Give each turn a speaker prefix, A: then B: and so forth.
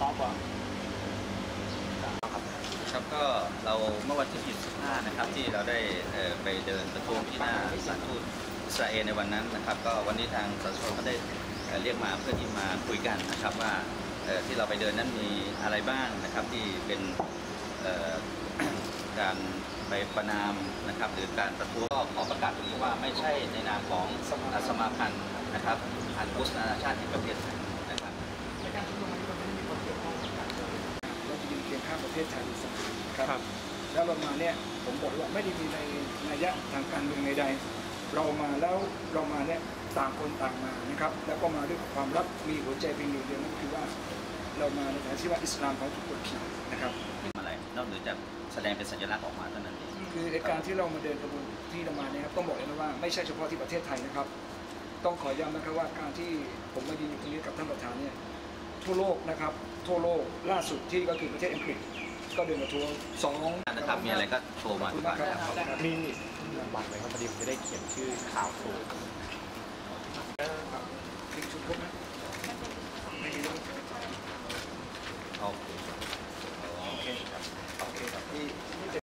A: น้องบอก
B: ครับก็เราเมื่อวันที่ 25 นะครับที่เราได้ไปเดินประท้วงที่หน้าสถานทูตอิสราเอลในวันนั้นนะครับ ก็วันนี้ทางสสก็ได้เรียกมาเพื่อที่มาคุยกันนะครับว่าที่เราไปเดินนั้นมีอะไรบ้างนะครับที่เป็นการไปประนามนะครับหรือการประท้วงขอประกาศตรงนี้ว่าไม่ใช่ในนามของสมาพันธ์นะครับอันกุสนานาชาติแห่ประเทศ
C: นเคียงข้างประเทศไทยสักครับแล้วเรามาเนี่ยผมบอกว่าไม่ได้มีในนัยยะทางการเมืองใดๆเรามาแล้วเรามาเนี่ยต่างคนต่างมานะครับ แล้วก็มาด้วยความรักมีหัวใจเพียงหนึ่งเดียวนั่นคือว่า เรามาในฐานะที่ว่าอิสลามของทุกคนผิดนะครับ
B: อะไรนอกเหนือจากแสดงเป็นสัญลักษณ์ออกมาเท่านั้นเอง
C: คือในการที่เรามาเดินกระบวนที่เรามาเนี่ยครับต้องบอกเลยนะว่าไม่ใช่เฉพาะที่ประเทศไทยนะครับ ต้องขอย้ำนะครับว่าการที่ผมมายืนอยู่ตรงนี้กับท่านประธานเนี่ย ทั่วโลกนะครับ ทั่วโลกล่าสุดที่ก็คือประเทศอังกฤษ ก็เดินมาทัวร์สอง
B: นะครับ มีอะไรก็โทร
C: ข
B: มา
C: อบคุ
B: ทุ
C: ณ
B: ก
C: มา
B: วั
C: ก
B: น
C: ครับ
B: นะครับ
D: มีบัตรไหมครับพอดีผมจะได้เขียนชื่อข่าวถูก